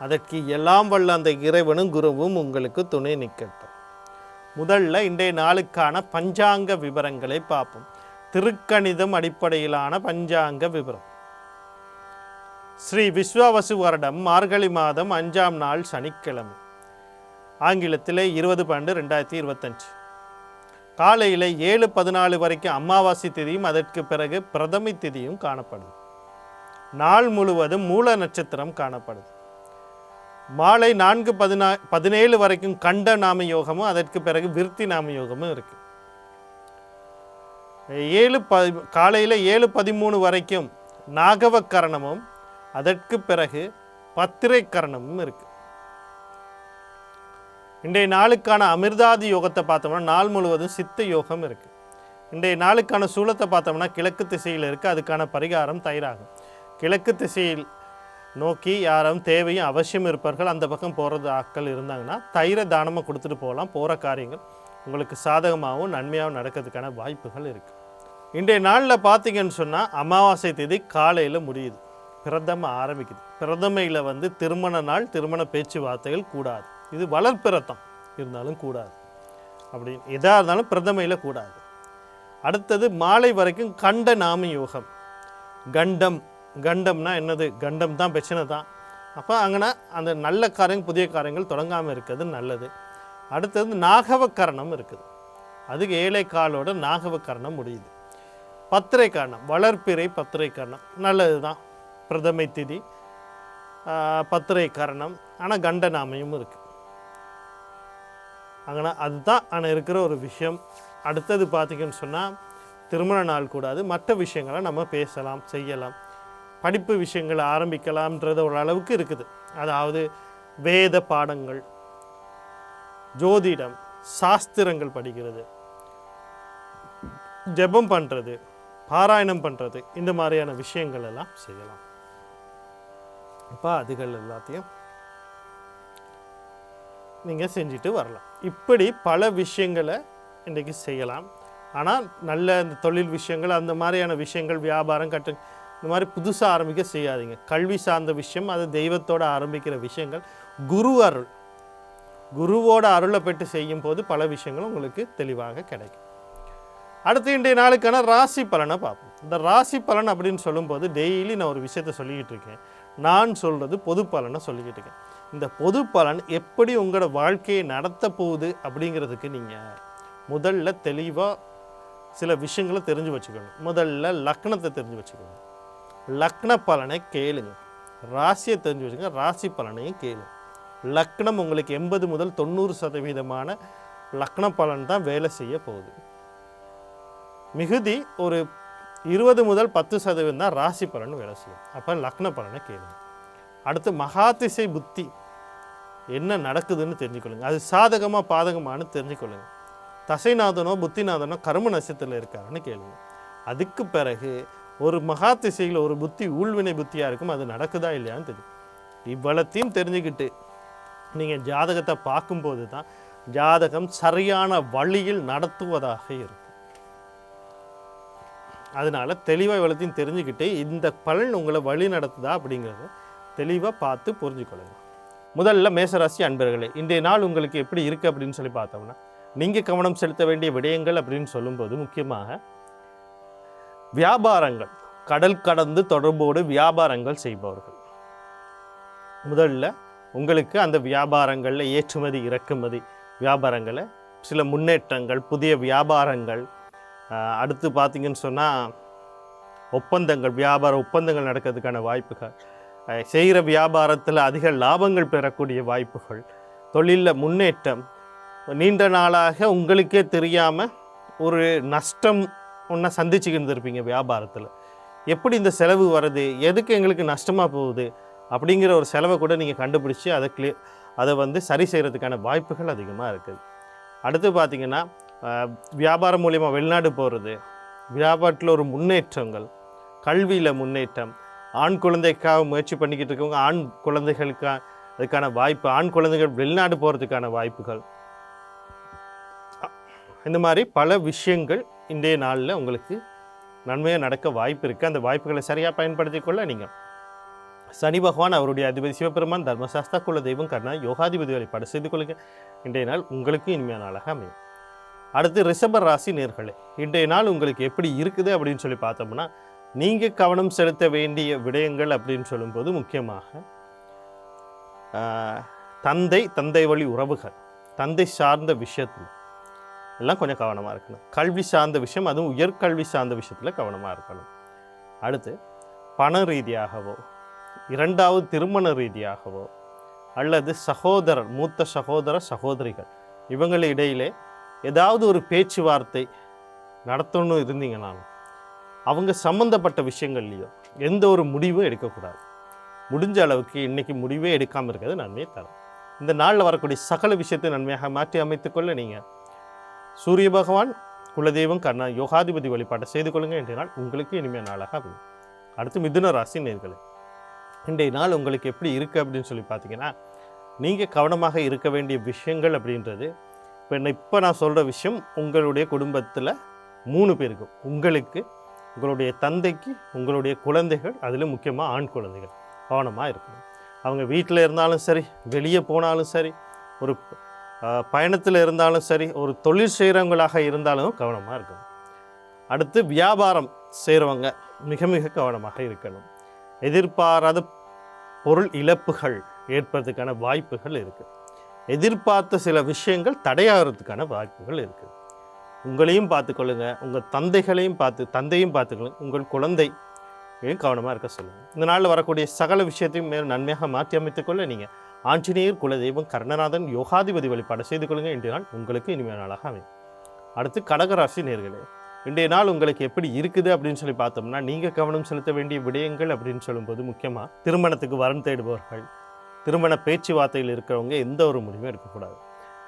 அதற்கு எல்லாம் வல்ல அந்த இறைவனும் குருவும் உங்களுக்கு துணை நிற்கட்டும். முதல்ல இன்றைய நாளுக்கான பஞ்சாங்க விவரங்களை பார்ப்போம். திருக்கணிதம் அடிப்படையிலான பஞ்சாங்க விவரம். ஸ்ரீ விஸ்வாவசு வருடம் மார்கழி மாதம் அஞ்சாம் நாள் சனிக்கிழமை. ஆங்கிலத்தில் இருபது பன்னெண்டு ரெண்டாயிரத்தி இருபத்தஞ்சு. காலையில் ஏழு பதினாலு வரைக்கும் அமாவாசை திதியும் அதற்கு பிறகு பிரதமை திதியும் காணப்படுது நாள் முழுவதும் மூல நட்சத்திரம் காணப்படுது மாலை நான்கு பதினா பதினேழு வரைக்கும் கண்ட நாம யோகமும் அதற்கு பிறகு விருத்தி நாம யோகமும் இருக்கு. ஏழு ப காலையில் ஏழு பதிமூணு வரைக்கும் நாகவ கரணமும் அதற்கு பிறகு பத்திரை கரணமும் இருக்கு. இன்றைய நாளுக்கான அமிர்தாதி யோகத்தை பார்த்தோம்னா நாள் முழுவதும் சித்த யோகம் இருக்கு. இன்றைய நாளுக்கான சூலத்தை பார்த்தோம்னா கிழக்கு திசையில் இருக்குது அதுக்கான பரிகாரம் தயிராகும். கிழக்கு திசையில் நோக்கி யாரும் தேவையும் அவசியம் இருப்பார்கள் அந்த பக்கம் போகிறது ஆட்கள் இருந்தாங்கன்னா தயிரை தானமாக கொடுத்துட்டு போகலாம் போகிற காரியங்கள் உங்களுக்கு சாதகமாகவும் நன்மையாகவும் நடக்கிறதுக்கான வாய்ப்புகள் இருக்குது இன்றைய நாளில் பார்த்தீங்கன்னு சொன்னால் அமாவாசை தேதி காலையில் முடியுது. பிரதம ஆரம்பிக்குது. பிரதமையில் வந்து திருமண நாள் திருமண பேச்சுவார்த்தைகள் கூடாது. இது வளர்ப்பிரத்தம். இருந்தாலும் கூடாது. அப்படின்னு எதாக இருந்தாலும் பிரதமையில் கூடாது. அடுத்தது மாலை வரைக்கும் கண்ட நாம யோகம் கண்டம் கண்டம்னா என்னது? கண்டம் தான் பிரச்சனை தான். அப்போ அங்கன்னா அந்த நல்ல காரியங்கள் புதிய காரியங்கள் தொடங்காமல் இருக்கிறது நல்லது. அடுத்தது நாகவக்கரணம் இருக்குது. அதுக்கு ஏழை காலோட நாகவக்கரணம் முடியுது. பத்திரை கரணம் வளர்ப்பிறை பத்திரை கரணம் நல்லது தான். பிரதமை திதி பத்திரை கரணம் ஆனால் கண்டனாமையும் இருக்குது அங்கே அதுதான் ஆனால் இருக்கிற ஒரு விஷயம். அடுத்தது பார்த்தீங்கன்னு சொன்னால் திருமண நாள் கூடாது. மற்ற விஷயங்களை நம்ம பேசலாம் செய்யலாம். படிப்பு விஷயங்களை ஆரம்பிக்கலாம்ன்றது ஒரு அளவுக்கு இருக்குது. அதாவது வேத பாடங்கள் ஜோதிடம் சாஸ்திரங்கள் படிக்கிறது ஜெபம் பண்ணுறது பாராயணம் பண்ணுறது இந்த மாதிரியான விஷயங்கள் எல்லாம் செய்யலாம். இப்போ அதுகள் எல்லாத்தையும் நீங்கள் செஞ்சுட்டு வரலாம். இப்படி பல விஷயங்களை இன்றைக்கி செய்யலாம். ஆனால் நல்ல இந்த தொழில் விஷயங்கள் அந்த மாதிரியான விஷயங்கள் வியாபாரம் கட்டு இந்த மாதிரி புதுசாக ஆரம்பிக்க செய்யாதீங்க. கல்வி சார்ந்த விஷயம் அது தெய்வத்தோட ஆரம்பிக்கிற விஷயங்கள். குரு அருள். குருவோட அருளை பெற்று செய்யும் போது பல விஷயங்களும் உங்களுக்கு தெளிவாக கிடைக்கும். அடுத்து இன்றைய நாளுக்கான ராசி பலனை பார்ப்போம். இந்த ராசி பலன் அப்படின்னு சொல்லும்போது டெய்லி நான் ஒரு விஷயத்த சொல்லிக்கிட்டு இருக்கேன். நான் சொல்கிறது பொது பலனை சொல்லிக்கிட்டு இருக்கேன். இந்த பொது பலன் எப்படி உங்களோட வாழ்க்கையை நடத்த போகுது அப்படிங்கிறதுக்கு நீங்கள் முதல்ல தெளிவாக சில விஷயங்களை தெரிஞ்சு வச்சுக்கணும். முதல்ல லக்னத்தை தெரிஞ்சு வச்சுக்கணும். லக்ன பலனை கேளுங்க. ராசியை தெரிஞ்சு வச்சுங்க ராசி பலனையும் கேளுங்க லக்னம் உங்களுக்கு எண்பது முதல் தொண்ணூறு சதவீதமான லக்ன பலன் தான் வேலை செய்ய போகுது. மிகுதி ஒரு இருபது முதல் பத்து சதவீதம் தான் ராசி பலன் வேலை செய்யும். அப்போ லக்ன பலனை கேளுங்க. அடுத்து மகாதிசை புத்தி என்ன நடக்குதுன்னு தெரிஞ்சுக்கொள்ளுங்க. அது சாதகமாக பாதகமானு தெரிஞ்சுக்கொள்ளுங்க. தசைநாதனோ புத்திநாதனோ கரும நட்சத்திரத்தில் இருக்காருன்னு கேளுங்க. அதுக்கு பிறகு ஒரு மகா திசையில் ஒரு புத்தி ஊழ்வினை புத்தியாக இருக்கும் அது நடக்குதா இல்லையான்னு தெரியும் இவ்வளத்தையும் தெரிஞ்சுக்கிட்டு நீங்கள் ஜாதகத்தை பார்க்கும்போது தான் ஜாதகம் சரியான வழியில் நடத்துவதாக இருக்கும். அதனால தெளிவாக இவ்வளத்தையும் தெரிஞ்சுக்கிட்டு இந்த பலன் உங்களை வழி நடத்துதா அப்படிங்கிறத தெளிவாக பார்த்து புரிஞ்சுக்கொள்ளுங்க. முதல்ல மேசராசி அன்பர்களே இன்றைய நாள் உங்களுக்கு எப்படி இருக்குது அப்படின்னு சொல்லி பார்த்தோம்னா நீங்கள் கவனம் செலுத்த வேண்டிய விடயங்கள் அப்படின்னு சொல்லும்போது முக்கியமாக வியாபாரங்கள் கடல் கடந்து தொடர்போடு வியாபாரங்கள் செய்பவர்கள். முதல்ல உங்களுக்கு அந்த வியாபாரங்களில் ஏற்றுமதி இறக்குமதி வியாபாரங்களை சில முன்னேற்றங்கள் புதிய வியாபாரங்கள் அடுத்து பார்த்தீங்கன்னு சொன்னால் ஒப்பந்தங்கள் வியாபார ஒப்பந்தங்கள் நடக்கிறதுக்கான வாய்ப்புகள் செய்கிற வியாபாரத்தில் அதிக லாபங்கள் பெறக்கூடிய வாய்ப்புகள் தொழிலில் முன்னேற்றம் நீண்ட நாளாக உங்களுக்கே தெரியாமல் ஒரு நஷ்டம் ஒன்றா சந்திச்சுக்கிட்டு இருப்பீங்க வியாபாரத்தில். எப்படி இந்த செலவு வருது? எதுக்கு எங்களுக்கு நஷ்டமாக போகுது? அப்படிங்கிற ஒரு செலவை கூட நீங்கள் கண்டுபிடிச்சி அதை கிளிய அதை வந்து சரி செய்கிறதுக்கான வாய்ப்புகள் அதிகமாக இருக்குது. அடுத்து பார்த்தீங்கன்னா வியாபாரம் மூலிமா வெளிநாடு போகிறது வியாபாரத்தில் ஒரு முன்னேற்றங்கள் கல்வியில் முன்னேற்றம் ஆண் குழந்தைக்காக முயற்சி பண்ணிக்கிட்டு இருக்கவங்க ஆண் குழந்தைகளுக்காக அதுக்கான வாய்ப்பு ஆண் குழந்தைகள் வெளிநாடு போகிறதுக்கான வாய்ப்புகள். இந்த மாதிரி பல விஷயங்கள் இன்றைய நாளில் உங்களுக்கு நன்மையாக நடக்க வாய்ப்பு இருக்குது அந்த வாய்ப்புகளை சரியாக பயன்படுத்தி கொள்ள நீங்கள் சனி பகவான் அவருடைய அதிபதி சிவபெருமான் தர்மசாஸ்தா குல தெய்வம் கர்ணா யோகாதிபதி வழிபாடு செய்து கொள்ளுங்கள் இன்றைய நாள் உங்களுக்கு இனிமையான நாளாக அமையும். அடுத்து ரிஷப ராசி நேர்களே இன்றைய நாள் உங்களுக்கு எப்படி இருக்குது அப்படின்னு சொல்லி பார்த்தோம்னா நீங்கள் கவனம் செலுத்த வேண்டிய விடயங்கள் அப்படின்னு சொல்லும்போது முக்கியமாக தந்தை தந்தை வழி உறவுகள் தந்தை சார்ந்த விஷயத்தில் எல்லாம் கொஞ்சம் கவனமாக இருக்கணும். கல்வி சார்ந்த விஷயம் அதுவும் உயர்கல்வி சார்ந்த விஷயத்தில் கவனமாக இருக்கணும். அடுத்து பண ரீதியாகவோ இரண்டாவது திருமண ரீதியாகவோ அல்லது சகோதரர் மூத்த சகோதர சகோதரிகள் இவங்கள இடையிலே ஏதாவது ஒரு பேச்சுவார்த்தை நடத்தணும்னு இருந்தீங்கனாலும் அவங்க சம்மந்தப்பட்ட விஷயங்கள்லையோ எந்த ஒரு முடிவும் எடுக்கக்கூடாது. முடிஞ்ச அளவுக்கு இன்றைக்கி முடிவே எடுக்காமல் இருக்கிறது நன்மையை தரும். இந்த நாளில் வரக்கூடிய சகல விஷயத்தை நன்மையாக மாற்றி அமைத்துக்கொள்ள நீங்கள் சூரிய பகவான் குலதெய்வம் கர்ணா யோகாதிபதி வழிபாட்டை செய்து கொள்ளுங்கள் இன்றைய நாள் உங்களுக்கு இனிமையான நாளாக அமையும். அடுத்து மிதுன ராசி நேர்களை இன்றைய நாள் உங்களுக்கு எப்படி இருக்குது அப்படின்னு சொல்லி பார்த்தீங்கன்னா நீங்கள் கவனமாக இருக்க வேண்டிய விஷயங்கள் அப்படின்றது இப்போ நான் இப்போ நான் சொல்கிற விஷயம் உங்களுடைய குடும்பத்தில் மூணு பேருக்கும் உங்களுக்கு உங்களுடைய தந்தைக்கு உங்களுடைய குழந்தைகள் அதில் முக்கியமாக ஆண் குழந்தைகள் கவனமாக இருக்கணும். அவங்க வீட்டில் இருந்தாலும் சரி வெளியே போனாலும் சரி ஒரு பயணத்தில் இருந்தாலும் சரி ஒரு தொழில் செய்கிறவங்களாக இருந்தாலும் கவனமாக இருக்கணும். அடுத்து வியாபாரம் செய்கிறவங்க மிக மிக கவனமாக இருக்கணும். எதிர்பாராத பொருள் இழப்புகள் ஏற்படுறதுக்கான வாய்ப்புகள் இருக்குது எதிர்பார்த்த சில விஷயங்கள் தடையாகிறதுக்கான வாய்ப்புகள் இருக்குது உங்களையும் பார்த்துக்கொள்ளுங்க உங்கள் தந்தைகளையும் பார்த்து தந்தையும் பார்த்துக்கொள்ளுங்க உங்கள் குழந்தை கவனமாக இருக்க சொல்லுங்கள் இந்த நாளில் வரக்கூடிய சகல விஷயத்தையும் மேலும் நன்மையாக மாற்றி அமைத்துக்கொள்ள நீங்கள் ஆஞ்சநேயர் குலதெய்வம் கர்ணநாதன் யோகாதிபதி வழிபாடு செய்து கொள்ளுங்க இன்றைய நாள் உங்களுக்கு இனிமையான நாளாக அமையும். அடுத்து கடகராசி நேர்களே இன்றைய நாள் உங்களுக்கு எப்படி இருக்குது அப்படின்னு சொல்லி பார்த்தோம்னா நீங்கள் கவனம் செலுத்த வேண்டிய விடயங்கள் அப்படின்னு சொல்லும்போது முக்கியமாக திருமணத்துக்கு வரன் தேடுபவர்கள் திருமண பேச்சுவார்த்தையில் இருக்கிறவங்க எந்த ஒரு முடிவும் எடுக்கக்கூடாது.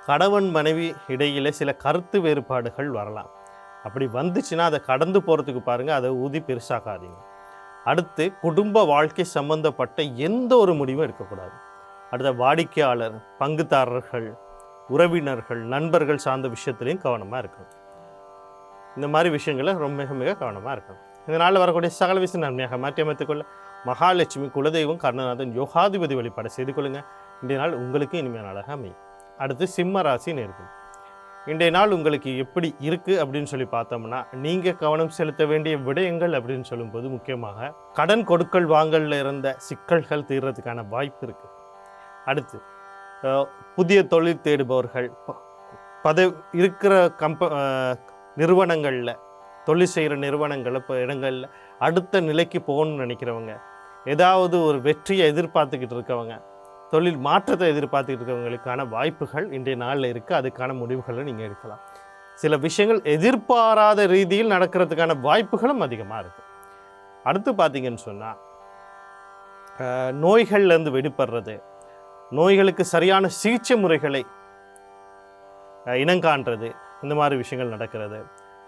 கணவன் மனைவி இடையிலே சில கருத்து வேறுபாடுகள் வரலாம். அப்படி வந்துச்சுன்னா அதை கடந்து போகிறதுக்கு பாருங்கள் அதை ஊதி பெருசாகாதீங்க. அடுத்து குடும்ப வாழ்க்கை சம்பந்தப்பட்ட எந்த ஒரு முடிவும் எடுக்கக்கூடாது. அடுத்த வாடிக்கையாளர் பங்குதாரர்கள் உறவினர்கள் நண்பர்கள் சார்ந்த விஷயத்துலையும் கவனமாக இருக்கணும். இந்த மாதிரி விஷயங்களை ரொம்ப மிக மிக கவனமாக இருக்கணும். இதனால் வரக்கூடிய சகல விஷயம் நன்மையாக மாற்றி அமைத்துக்கொள்ள மகாலட்சுமி குலதெய்வம் கர்ணநாதன் யோகாதிபதி வழிபாடு செய்து கொள்ளுங்கள் இன்றைய நாள் உங்களுக்கு இனிமையான நாளாக அமையும். அடுத்து சிம்ம ராசி நேர்கள் இன்றைய நாள் உங்களுக்கு எப்படி இருக்குது அப்படின்னு சொல்லி பார்த்தோம்னா நீங்கள் கவனம் செலுத்த வேண்டிய விடயங்கள் அப்படின்னு சொல்லும்போது முக்கியமாக கடன் கொடுக்கல் வாங்கலில் இருந்த சிக்கல்கள் தீர்றதுக்கான வாய்ப்பு இருக்குது அடுத்து புதிய தொழில் தேடுபவர்கள். பதவி இருக்கிற கம்ப நிறுவனங்களில் தொழில் செய்கிற நிறுவனங்கள் இப்போ இடங்களில் அடுத்த நிலைக்கு போகணும்னு நினைக்கிறவங்க ஏதாவது ஒரு வெற்றியை எதிர்பார்த்துக்கிட்டு இருக்கவங்க தொழில் மாற்றத்தை எதிர்பார்த்துக்கிட்டு இருக்கவங்களுக்கான வாய்ப்புகள் இன்றைய நாளில் இருக்குது அதுக்கான முடிவுகளை நீங்கள் எடுக்கலாம். சில விஷயங்கள் எதிர்பாராத ரீதியில் நடக்கிறதுக்கான வாய்ப்புகளும் அதிகமாக இருக்குது அடுத்து பார்த்தீங்கன்னு சொன்னால் நோய்கள்லேருந்து வெளிப்படுறது நோய்களுக்கு சரியான சிகிச்சை முறைகளை இனங்காண்றது இந்த மாதிரி விஷயங்கள் நடக்கிறது.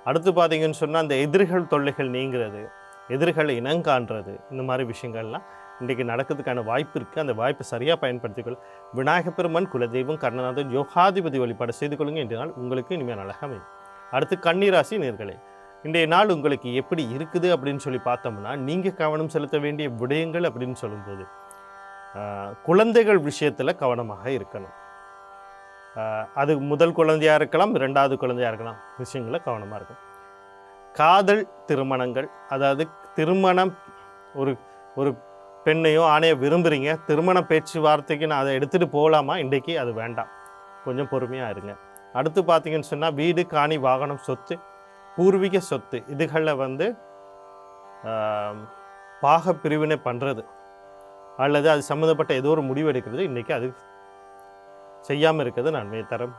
அடுத்து பார்த்தீங்கன்னு சொன்னால் அந்த எதிர்கள் தொல்லைகள் நீங்கிறது எதிர்களை இனங்காண்றது இந்த மாதிரி விஷயங்கள்லாம் இன்றைக்கு நடக்கிறதுக்கான வாய்ப்பு இருக்குது அந்த வாய்ப்பை சரியாக பயன்படுத்திக்கொள். விநாயகப் பெருமன் குலதெய்வம் கர்ணநாதன் யோகாதிபதி வழிபாடு செய்து கொள்ளுங்கள். இன்றைய நாள் உங்களுக்கு இனிமேல் அழகாக அமையும். அடுத்து கன்னிராசி நேர்களே இன்றைய நாள் உங்களுக்கு எப்படி இருக்குது அப்படின்னு சொல்லி பார்த்தோம்னா நீங்கள் கவனம் செலுத்த வேண்டிய விடயங்கள் அப்படின்னு சொல்லும்போது குழந்தைகள் விஷயத்தில் கவனமாக இருக்கணும். அது முதல் குழந்தையாக இருக்கலாம் ரெண்டாவது குழந்தையாக இருக்கலாம் விஷயங்களில் கவனமாக இருக்கும் காதல் திருமணங்கள் அதாவது திருமணம் ஒரு ஒரு பெண்ணையோ ஆணையோ விரும்புகிறீங்க திருமண பேச்சுவார்த்தைக்கு நான் அதை எடுத்துகிட்டு போகலாமா இன்றைக்கி அது வேண்டாம். கொஞ்சம் பொறுமையாக இருங்க. அடுத்து பார்த்தீங்கன்னு சொன்னால் வீடு காணி வாகனம் சொத்து பூர்வீக சொத்து இதுகளில் வந்து பாக பிரிவினை பண்ணுறது அல்லது அது சம்மந்தப்பட்ட ஏதோ ஒரு முடிவு எடுக்கிறது இன்றைக்கி அது செய்யாமல் இருக்கிறது நன்மையை தரும்.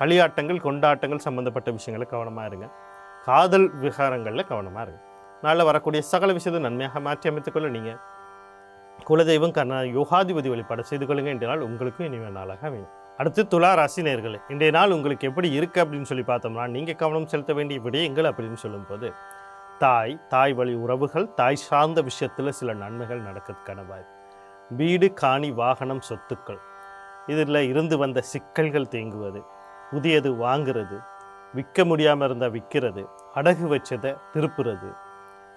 களியாட்டங்கள் கொண்டாட்டங்கள் சம்மந்தப்பட்ட விஷயங்களை கவனமாக இருங்க. காதல் விகாரங்களில் கவனமாக இருங்க. நாளில் வரக்கூடிய சகல விஷயத்தை நன்மையாக மாற்றி அமைத்துக்கொள்ள நீங்கள் குலதெய்வம் கர்ணா யோகாதிபதி வழிபாடு செய்து கொள்ளுங்க. இன்றைய நாள் உங்களுக்கும் இனிமே நாளாக அமையும். அடுத்து துலா ராசி நேர்களே இன்றைய நாள் உங்களுக்கு எப்படி இருக்குது அப்படின்னு சொல்லி பார்த்தோம்னா நீங்கள் கவனம் செலுத்த வேண்டிய விடயங்கள் அப்படின்னு சொல்லும்போது தாய் தாய் வழி உறவுகள் தாய் சார்ந்த விஷயத்தில் சில நன்மைகள் நடக்கிறதுக்கான வாய்ப்பு வீடு காணி வாகனம் சொத்துக்கள். இதில் இருந்து வந்த சிக்கல்கள் தேங்குவது புதியது வாங்குறது விற்க முடியாமல் இருந்தால் விற்கிறது அடகு வச்சதை திருப்புறது.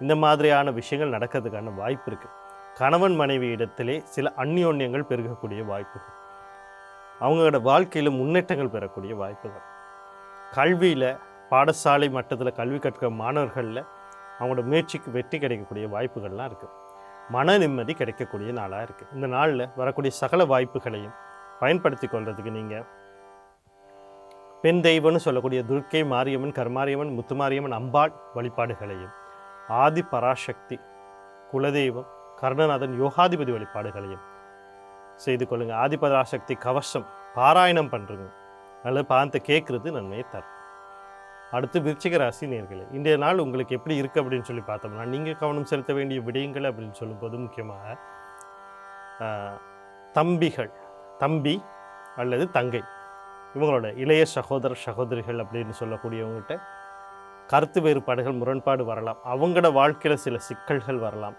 இந்த மாதிரியான விஷயங்கள் நடக்கிறதுக்கான வாய்ப்பு இருக்குது கணவன் மனைவி இடத்திலே சில அந்யோன்யங்கள் பெருகக்கூடிய வாய்ப்புகள். அவங்களோட வாழ்க்கையில் முன்னேற்றங்கள் பெறக்கூடிய வாய்ப்புகள். கல்வியில் பாடசாலை மட்டத்தில் கல்வி கற்கிற மாணவர்களில் அவங்களோட முயற்சிக்கு வெற்றி கிடைக்கக்கூடிய வாய்ப்புகள்லாம் இருக்குது மன நிம்மதி கிடைக்கக்கூடிய நாளாக இருக்குது இந்த நாளில் வரக்கூடிய சகல வாய்ப்புகளையும் பயன்படுத்தி கொள்றதுக்கு நீங்கள் பெண் தெய்வம்னு சொல்லக்கூடிய துர்க்கை மாரியம்மன் கருமாரியம்மன் முத்துமாரியம்மன் அம்பாள் வழிபாடுகளையும் ஆதி பராசக்தி குலதெய்வம் கருணநாதன் யோகாதிபதி வழிபாடுகளையும் செய்து கொள்ளுங்க. ஆதி பராசக்தி கவசம் பாராயணம் பண்ணுறங்க நல்ல பார்த்து கேட்குறது நன்மையை தரும். அடுத்து விருச்சிக ராசி நேர்களே இன்றைய நாள் உங்களுக்கு எப்படி இருக்குது அப்படின்னு சொல்லி பார்த்தோம்னா நீங்கள் கவனம் செலுத்த வேண்டிய விடயங்கள் அப்படின்னு சொல்லும்போது முக்கியமாக தம்பிகள் தம்பி அல்லது தங்கை இவங்களோட இளைய சகோதர சகோதரிகள் அப்படின்னு சொல்லக்கூடியவங்ககிட்ட கருத்து வேறுபாடுகள் முரண்பாடு வரலாம். அவங்களோட வாழ்க்கையில் சில சிக்கல்கள் வரலாம்.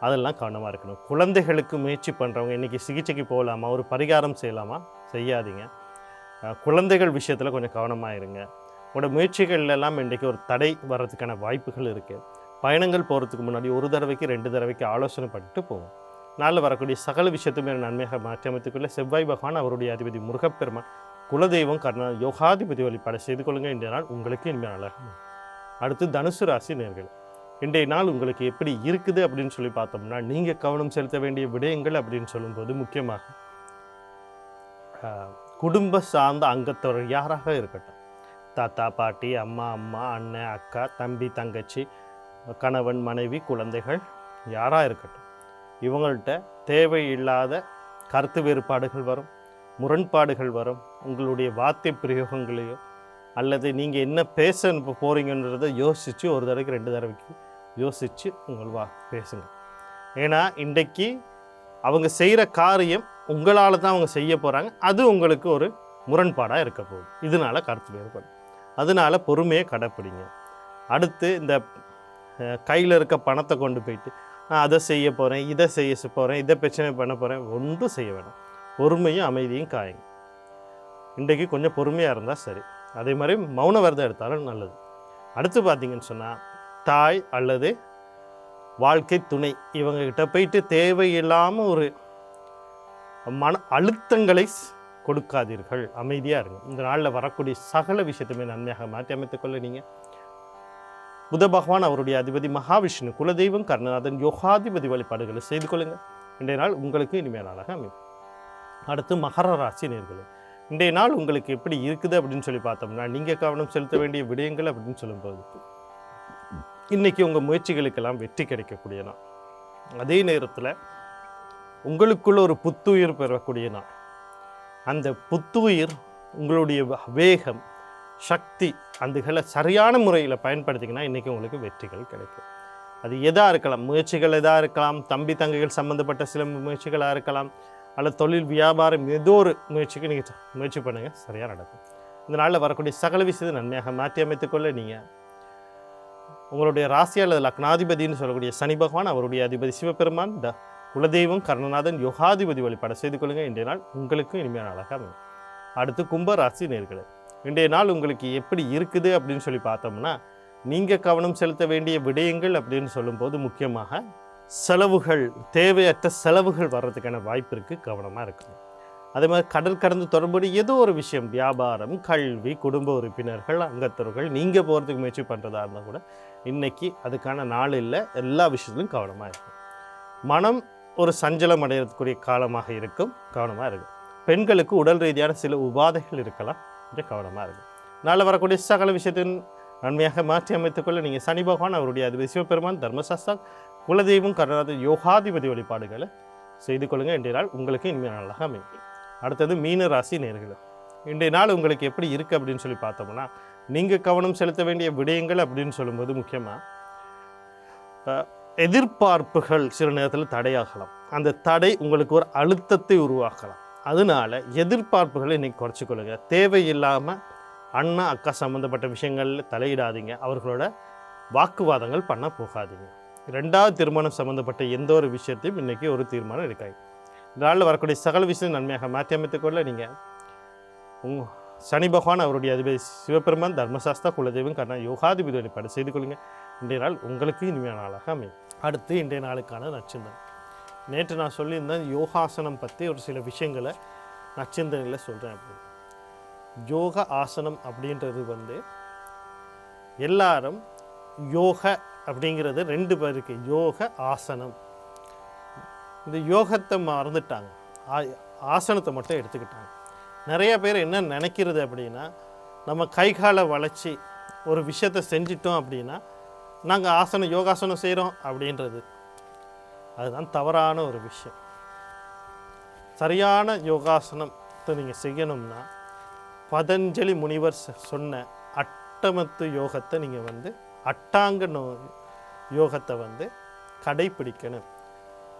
அதெல்லாம் கவனமாக இருக்கணும். குழந்தைகளுக்கு முயற்சி பண்ணுறவங்க இன்றைக்கி சிகிச்சைக்கு போகலாமா? ஒரு பரிகாரம் செய்யலாமா? செய்யாதீங்க. குழந்தைகள் விஷயத்தில் கொஞ்சம் கவனமாக இருங்க. உங்களோட முயற்சிகள்ல எல்லாம் ஒரு தடை வர்றதுக்கான வாய்ப்புகள் இருக்குது பயணங்கள் போகிறதுக்கு முன்னாடி ஒரு தடவைக்கு ரெண்டு தடவைக்கு ஆலோசனை பண்ணிட்டு போவோம். நாளில் வரக்கூடிய சகல விஷயத்துமே நன்மையாக மாற்றியமைத்துக்குள்ளே செவ்வாய் பகவான் அவருடைய அதிபதி முருகப்பெருமான் குலதெய்வம் கர்ணா யோகாதிபதி வழிபாடு செய்து கொள்ளுங்க. இன்றைய நாள் உங்களுக்கு இனிமேல் நாளாக அடுத்து தனுசு ராசி நேர்கள். இன்றைய நாள் உங்களுக்கு எப்படி இருக்குது அப்படின்னு சொல்லி பார்த்தோம்னா நீங்கள் கவனம் செலுத்த வேண்டிய விடயங்கள் அப்படின்னு சொல்லும்போது முக்கியமாக குடும்ப சார்ந்த அங்கத்தவர் யாராக இருக்கட்டும். தாத்தா பாட்டி அம்மா அம்மா அண்ணன் அக்கா தம்பி தங்கச்சி கணவன் மனைவி குழந்தைகள் யாராக இருக்கட்டும். இவங்கள்ட்ட தேவையில்லாத கருத்து வேறுபாடுகள் வரும் முரண்பாடுகள் வரும். உங்களுடைய வார்த்தை பிரயோகங்களையோ அல்லது நீங்கள் என்ன பேச இப்போ போகிறீங்கன்றதை யோசித்து ஒரு தடவைக்கு ரெண்டு தடவைக்கு யோசித்து உங்கள் வா பேசுங்க. ஏன்னா இன்றைக்கு அவங்க செய்கிற காரியம் உங்களால் தான் அவங்க செய்ய போகிறாங்க அது உங்களுக்கு ஒரு முரண்பாடாக இருக்க போகுது. இதனால கருத்து வேறுபாடு. அதனால பொறுமையை கடைப்பிடிங்க. அடுத்து இந்த கையில் இருக்க பணத்தை கொண்டு போயிட்டு நான் அதை செய்ய போகிறேன் இதை செய்ய போகிறேன் இதை பிரச்சனை பண்ண போகிறேன் ஒன்றும் செய்ய வேணாம். பொறுமையும் அமைதியும் காயுங்க. இன்றைக்கு கொஞ்சம் பொறுமையாக இருந்தால் சரி. அதே மாதிரி மௌன விரதம் எடுத்தாலும் நல்லது. அடுத்து பார்த்தீங்கன்னு சொன்னால் தாய் அல்லது வாழ்க்கை துணை இவங்கக்கிட்ட போயிட்டு தேவையில்லாமல் ஒரு மன அழுத்தங்களை கொடுக்காதீர்கள். அமைதியாக இருங்க. இந்த நாளில் வரக்கூடிய சகல விஷயத்தையுமே நன்மையாக மாற்றி அமைத்துக்கொள்ள நீங்கள் புத பகவான் அவருடைய அதிபதி மகாவிஷ்ணு குலதெய்வம் கர்ணநாதன் யோகாதிபதி வழிபாடுகளை செய்து கொள்ளுங்கள் இன்றைய நாள் உங்களுக்கு இனிமையான நாளாக அமையும். அடுத்து மகர ராசி நேர்களே இன்றைய நாள் உங்களுக்கு எப்படி இருக்குது அப்படின்னு சொல்லி பார்த்தோம்னா நீங்கள் கவனம் செலுத்த வேண்டிய விடயங்கள் அப்படின்னு சொல்லும்போது இன்னைக்கு உங்கள் முயற்சிகளுக்கெல்லாம் வெற்றி கிடைக்கக்கூடிய நாள். அதே நேரத்தில் உங்களுக்குள்ள ஒரு புத்துயிர் பெறக்கூடிய நாள். அந்த புத்துயிர் உங்களுடைய வேகம் சக்தி அதுகளை சரியான முறையில் பயன்படுத்திங்கன்னா இன்றைக்கி உங்களுக்கு வெற்றிகள் கிடைக்கும். அது எதாக இருக்கலாம் முயற்சிகள் எதாக இருக்கலாம் தம்பி தங்கைகள் சம்மந்தப்பட்ட சில முயற்சிகளாக இருக்கலாம் அல்லது தொழில் வியாபாரம் ஏதோ ஒரு முயற்சிக்கு நீங்கள் முயற்சி பண்ணுங்கள் சரியாக நடக்கும். இந்த நாளில் வரக்கூடிய சகல விஷயத்தை நன்மையாக மாற்றி அமைத்துக்கொள்ள நீங்கள் உங்களுடைய ராசி அல்லது லக்னாதிபதினு சொல்லக்கூடிய சனி பகவான் அவருடைய அதிபதி சிவபெருமான் த குலதெய்வம் கர்ணநாதன் யோகாதிபதி வழிபாடு செய்து கொள்ளுங்கள். இன்றைய நாள் உங்களுக்கும் இனிமையான நாளாக அமையும். அடுத்து கும்ப ராசி நேர்களே இன்றைய நாள் உங்களுக்கு எப்படி இருக்குது அப்படின்னு சொல்லி பார்த்தோம்னா நீங்கள் கவனம் செலுத்த வேண்டிய விடயங்கள் அப்படின்னு சொல்லும்போது முக்கியமாக செலவுகள் தேவையற்ற செலவுகள் வர்றதுக்கான வாய்ப்பு இருக்குது கவனமாக இருக்கணும். அதே மாதிரி கடல் கடந்து தொடர்புடைய ஏதோ ஒரு விஷயம் வியாபாரம் கல்வி குடும்ப உறுப்பினர்கள் அங்கத்தவர்கள் நீங்கள் போகிறதுக்கு முயற்சி பண்ணுறதா இருந்தால் கூட இன்றைக்கி அதுக்கான நாள் இல்லை. எல்லா விஷயத்துலையும் கவனமாக இருக்கும் மனம் ஒரு சஞ்சலம் அடையக்கூடிய காலமாக இருக்கும். கவனமாக இருக்கும் பெண்களுக்கு உடல் ரீதியான சில உபாதைகள் இருக்கலாம். கொஞ்சம் கவனமாக இருக்கும் நாளில் வரக்கூடிய சகல விஷயத்தின் நன்மையாக மாற்றி அமைத்துக்கொள்ள நீங்கள் சனி பகவான் அவருடைய அதிபதி சிவபெருமான் தர்மசாஸ்தா குலதெய்வம் கருணாத யோகாதிபதி வழிபாடுகளை செய்து கொள்ளுங்கள். இன்றைய நாள் உங்களுக்கு இனிமேல் நாளாக அமையும். அடுத்தது மீன ராசி நேர்கள் இன்றைய நாள் உங்களுக்கு எப்படி இருக்குது அப்படின்னு சொல்லி பார்த்தோம்னா நீங்கள் கவனம் செலுத்த வேண்டிய விடயங்கள் அப்படின்னு சொல்லும்போது முக்கியமாக எதிர்பார்ப்புகள் சில நேரத்தில் தடையாகலாம். அந்த தடை உங்களுக்கு ஒரு அழுத்தத்தை உருவாக்கலாம். அதனால எதிர்பார்ப்புகளை இன்றைக்கி குறைச்சிக்கொள்ளுங்க தேவையில்லாமல் அண்ணா அக்கா சம்மந்தப்பட்ட விஷயங்களில் தலையிடாதீங்க. அவர்களோட வாக்குவாதங்கள் பண்ண போகாதீங்க. ரெண்டாவது திருமணம் சம்மந்தப்பட்ட எந்த ஒரு விஷயத்தையும் இன்றைக்கி ஒரு தீர்மானம் எடுக்காது இதனால் வரக்கூடிய சகல விஷயம் நன்மையாக மாற்றி அமைத்துக்கொள்ள நீங்கள் உங் சனி பகவான் அவருடைய அதிபதி சிவபெருமான் தர்மசாஸ்தா குலதெய்வம் கண்ணா யோகாதிபதி வழிபாடு செய்து கொள்ளுங்க. இன்றைய நாள் உங்களுக்கு இனிமையான நாளாக அமையும். அடுத்து இன்றைய நாளுக்கான நச்சிந்தனை. நேற்று நான் சொல்லியிருந்தேன் யோகாசனம் பற்றி ஒரு சில விஷயங்களை நச்சிந்தனில் சொல்கிறேன் அப்படின்னு யோக ஆசனம் அப்படின்றது வந்து எல்லாரும் யோக அப்படிங்கிறது ரெண்டு பேருக்கு யோக ஆசனம். இந்த யோகத்தை மறந்துட்டாங்க. ஆ- ஆசனத்தை மட்டும் எடுத்துக்கிட்டாங்க. நிறைய பேர் என்ன நினைக்கிறது அப்படின்னா நம்ம கை காலை வளைச்சி ஒரு விஷயத்தை செஞ்சிட்டோம் அப்படின்னா நாங்கள் ஆசனம் யோகாசனம் செய்கிறோம் அப்படின்றது. அதுதான் தவறான ஒரு விஷயம். சரியான யோகாசனத்தை நீங்கள் செய்யணும்னா பதஞ்சலி முனிவர் சொன்ன அட்டமத்து யோகத்தை நீங்கள் வந்து அட்டாங்க நோ யோகத்தை வந்து கடைப்பிடிக்கணும்.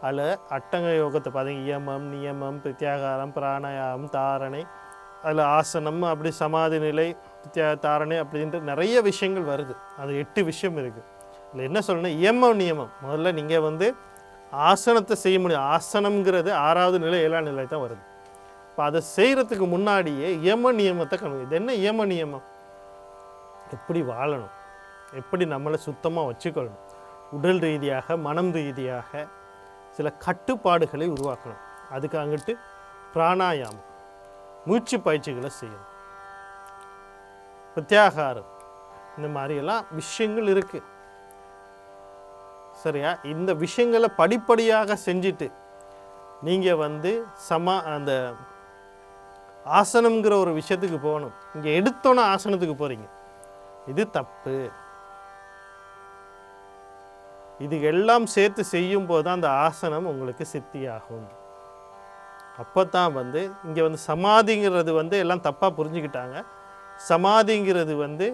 அதில் அட்டங்க யோகத்தை பார்த்தீங்க இயமம் நியமம் பிரத்யாகாரம் பிராணாயாமம் தாரணை அதில் ஆசனம் அப்படி சமாதி நிலை தாரணை அப்படின்ற நிறைய விஷயங்கள் வருது. அது எட்டு விஷயம் இருக்குது இல்லை என்ன சொல்லணும் இயமம் நியமம். முதல்ல நீங்கள் வந்து ஆசனத்தை செய்ய முடியும். ஆசனம்ங்கிறது ஆறாவது நிலை ஏழாம் நிலை தான் வருது. இப்போ அதை செய்கிறதுக்கு முன்னாடியே யம நியமத்தை கணக்கு இது என்ன யம நியமம்? எப்படி வாழணும்? எப்படி நம்மளை சுத்தமாக வச்சுக்கொள்ளணும்? உடல் ரீதியாக மனம் ரீதியாக சில கட்டுப்பாடுகளை உருவாக்கணும். அதுக்கு அங்கிட்டு பிராணாயாமம் மூச்சு பயிற்சிகளை செய்யணும். பிரத்யாகாரம். இந்த மாதிரியெல்லாம் விஷயங்கள் இருக்குது சரியா? இந்த விஷயங்களை படிப்படியாக செஞ்சுட்டு நீங்கள் வந்து சமா அந்த ஆசனம்ங்கிற ஒரு விஷயத்துக்கு போகணும். இங்கே எடுத்தோன்னே ஆசனத்துக்கு போகிறீங்க இது தப்பு. இது எல்லாம் சேர்த்து செய்யும் போது தான் அந்த ஆசனம் உங்களுக்கு சித்தியாகும். அப்போ தான் வந்து இங்கே வந்து சமாதிங்கிறது வந்து எல்லாம் தப்பாக புரிஞ்சுக்கிட்டாங்க. சமாதிங்கிறது வந்து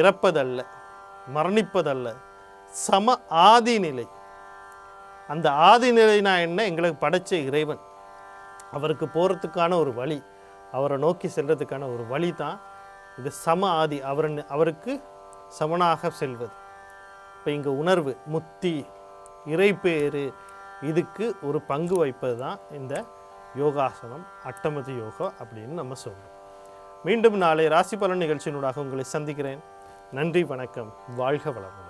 இறப்பதல்ல மரணிப்பதல்ல. சம ஆதி நிலை அந்த ஆதி நிலைனா என்ன? எங்களுக்கு படைச்ச இறைவன். அவருக்கு போகிறதுக்கான ஒரு வழி அவரை நோக்கி செல்றதுக்கான ஒரு வழி தான் இது சம ஆதி. அவர் அவருக்கு சமனாக செல்வது. இப்போ இங்கே உணர்வு முத்தி இறைப்பேறு இதுக்கு ஒரு பங்கு வைப்பது தான் இந்த யோகாசனம் அட்டமதி யோகா அப்படின்னு நம்ம சொல்கிறோம் மீண்டும் நாளை ராசி பலன் நிகழ்ச்சியினூடாக உங்களை சந்திக்கிறேன். நன்றி வணக்கம். வாழ்க வளமுடன்.